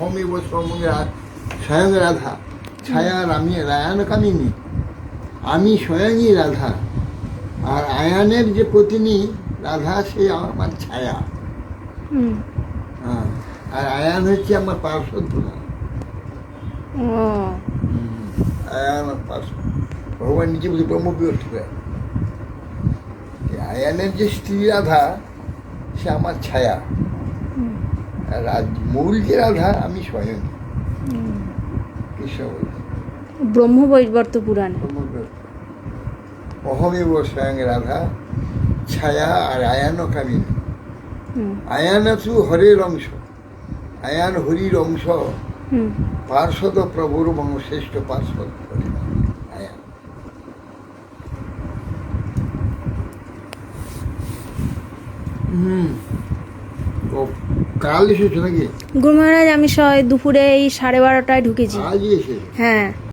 অহমেব রা- স্বয়ং রাধা ছায়া আমি রায়ান কামিনী। আমি স্বয়ংই রাধা। আর আয়ানের যে পত্নী রাধা সে আমার ছায়া। হুম। হ্যাঁ আর আয়ান হচ্ছে আমার পার্শ্বদ আয়ান পার্শ্ব ভগবান নিজে বলছে ব্রহ্মবিয়র্থ আয়ানের যে স্ত্রী রাধা সে আমার ছায়া। রাজ- মূল যে রাধা আমি স্বয়ং কৃষ্ণ বলছে। ব্রহ্ম বৈবর্ত পুরাণে অহমেব স্বয়ং রাধা ছায়া আর আয়ান কামিনী। হুম। আয়ানাসু হরের অংশ আয়ান হরির অংশ পার্শ্বদ প্রভুর বংশ্রেষ্ঠ পার্শ্বদ হরি আয়ান। হুম। কাল এসেছ নাকি? গুরু মহারাজ আমি সবাই দুপুরে এই সাড়ে বারোটায় ঢুকেছি। হ্যাঁ।